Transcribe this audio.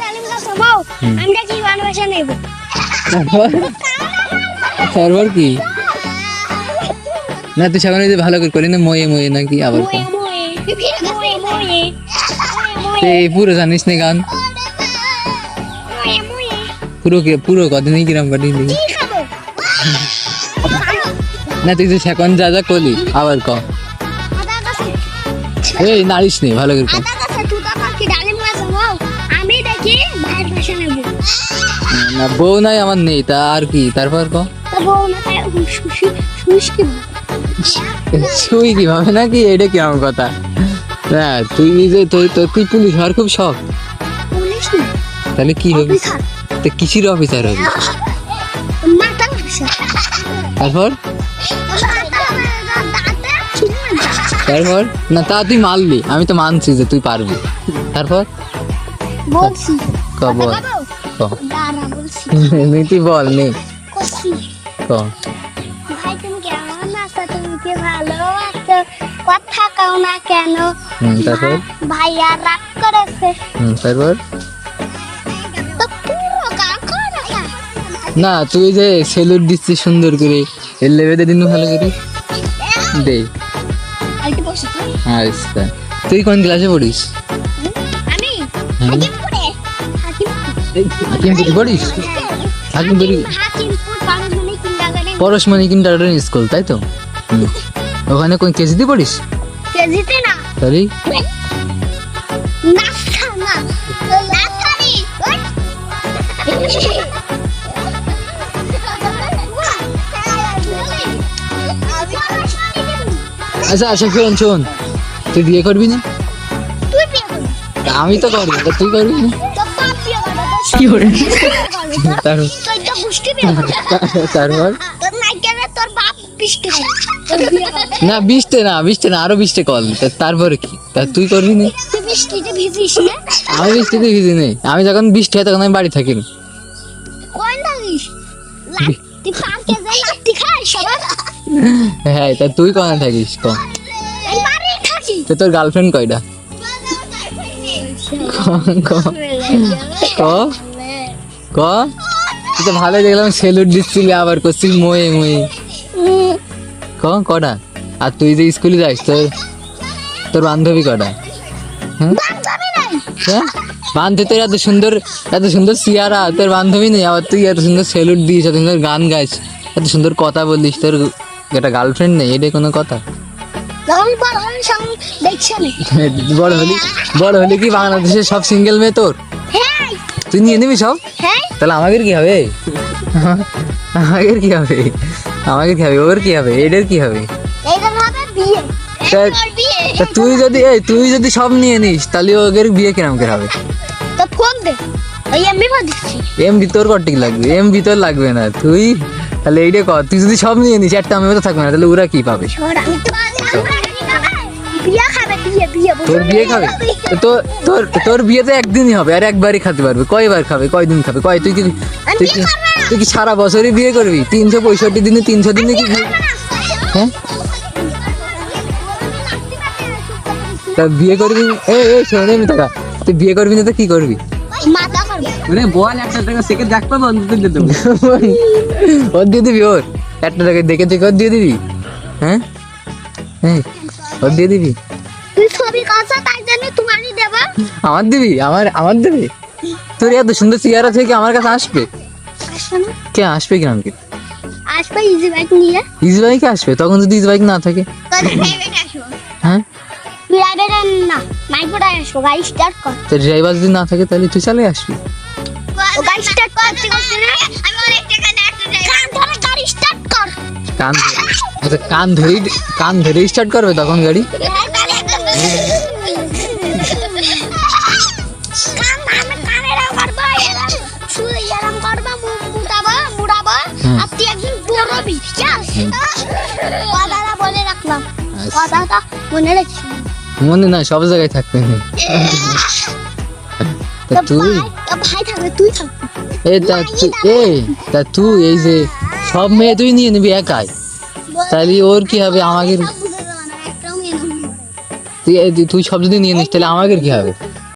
আমরা কি ভালোবাসা নেব? তারপর কি? না তুই যদি ভালো করে করি না ময়ে ময়ে নাকি আবার পুরো জানিস না গান। পুরো কি পুরো কদিনই কিরাম পাঠিয়ে দিবি না তুই যে সেখন যা যা করলি আবার ক এই নারিস নেই ভালো করে ক আমি নেব। না বউ নাই আমার নেই তা আর কি? তারপর ক বউ না তাই শুষি শুষকি শুই কীভাবে নাকি? এটা কি আমার কথা? না তুই যে তুই তুই পুলিশ হওয়ার খুব শখ। পুলিশ না? তাহলে কি হবে? তো কিসির অফিসার হবে? তারপর? তারপর? না তা তুই মারলি আমি তো মানছি যে তুই পারবি। তারপর? বলছি। ক বল। ক। দাঁড়া বলছি। নে, বল নে করছি ভাই তুমি কেমন আছো? তুমি কি ভালো আছো? কথা কাও না কেন? তারপর? ভাইয়া রাগ করেছে। তারপর? না তুই যে সেলুট দিচ্ছিস সুন্দর করে এর লেবেদে দিন ভালো করে। দে। আচ্ছা। তুই কোন ক্লাসে পড়িস? আমি। হাকিমপুরে পড়িস পরশমণি স্কুল তাই তো? ওখানে কোন কেজিতে পড়িস? কেজিতে না। তাহলে? না। লাথারি আচ্ছা আচ্ছা শোন শোন। তুই বিয়ে করবি না? আমি তো করব তা তুই করবি না? তারপর? না বিশটে না বিশটে না আরও বিশটে কল। তারপরে কি? তা তুই করবি না? আমি বৃষ্টিতে ভিজি নেই আমি যখন বৃষ্টি হয় তখন আমি বাড়ি থাকি না। হ্যাঁ তা তুই কনে থাকিস? ক। আমি তো তোর গার্লফ্রেন্ড কয়টা ক? ক? ক তুই তো ভালোই দেখলাম সেলুট দিচ্ছিলি আবার করছিস ময়ে ময়ে ক কটা আর তুই যে স্কুলে যাস তোর তোর বান্ধবী কটা হ্যাঁ বান্ধবী হ্যাঁ তোর এত সুন্দর এত সুন্দর সিয়ারা তোর বান্ধবী নেই আবার তুই এত সুন্দর সেলুট দিস এত সুন্দর গান গাইস এত সুন্দর কথা বলিস তোর একটা গার্লফ্রেন্ড নেই এটা কোনো কথা বড় হলে বড় হলি কি বাংলাদেশের সব সিঙ্গেল মেয়ে তোর হ্যাঁ তুই নিয়ে নিবি সব হ্যাঁ তাহলে আমাদের কি হবে আমাদের কি হবে আমাদের কি হবে ওর কি হবে এদের কি হবে তুই যদি এই তুই যদি সব নিয়ে নিস তাহলে ওদের বিয়ে কিরম করে হবে এমবি তোর কটিক লাগবে এমবি তোর লাগবে না তুই তাহলে এইটা কর তুই যদি সব নিয়ে নিস একটা আমি তো থাকবে না তাহলে ওরা কি পাবে আমি? তোর বিয়ে খাবে? তো তোর তোর তোর বিয়ে তো একদিনই হবে আর একবারই খেতে পারবে। কয়বার খাবে কয়দিন খাবে? কয় তুই কি তুই কি তুই কি সারা বছরই বিয়ে করবি? তিনশো পঁয়ষট্টি দিনে তিনশো দিনে কি হ্যাঁ? তা বিয়ে করবি? এই এই শোন এমনি টাকা তুই বিয়ে করবি না তো কি করবি? মাথা করবে। মানে বল একটা টাকা সেকেন্ড দেখ পাবো অন্তত দিয়ে দেবো। ওর দিয়ে দিবি ওর? একটা টাকা দেখে দেখে ওর দিয়ে দিবি? হ্যাঁ? হ্যাঁ ওর দিয়ে দিবি? তুই ছবি কাছে তাই জন্য তোমারই দেবা। আমার দিবি? আমার আমার দিবি? তোর এত সুন্দর থেকে আমার কাছে আসবে? আসবে কে আসবে কিরম কি আসবে ইজি বাইক নিয়ে। ইজ বাইকে আসবে? তখন যদি ইজ বাইক না থাকে। ড্রাইভার হ্যাঁ? ড্রাইভার না গাড়ি স্টার্ট কর। তো ড্রাইভার যদি না থাকে তাহলে তুই চালে আসবি। ও গাড়ি স্টার্ট করতে করতে না? আমি অনেক টাকা না একটা ড্রাইভার ধরে গাড়ি স্টার্ট কর। কান ধরে- আচ্ছা কান কান ধরেই স্টার্ট করবে তখন গাড়ি? মনে রাখিস মনে না সব জায়গায় থাকবে তুই? তুই তা তুই, এই যে সব মেয়ে তুই নিয়ে নিবি একাই। তাহলে ওর কি হবে? আমাকে তুই তুই সব যদি নিয়ে নিস তাহলে আমাকে কি হবে?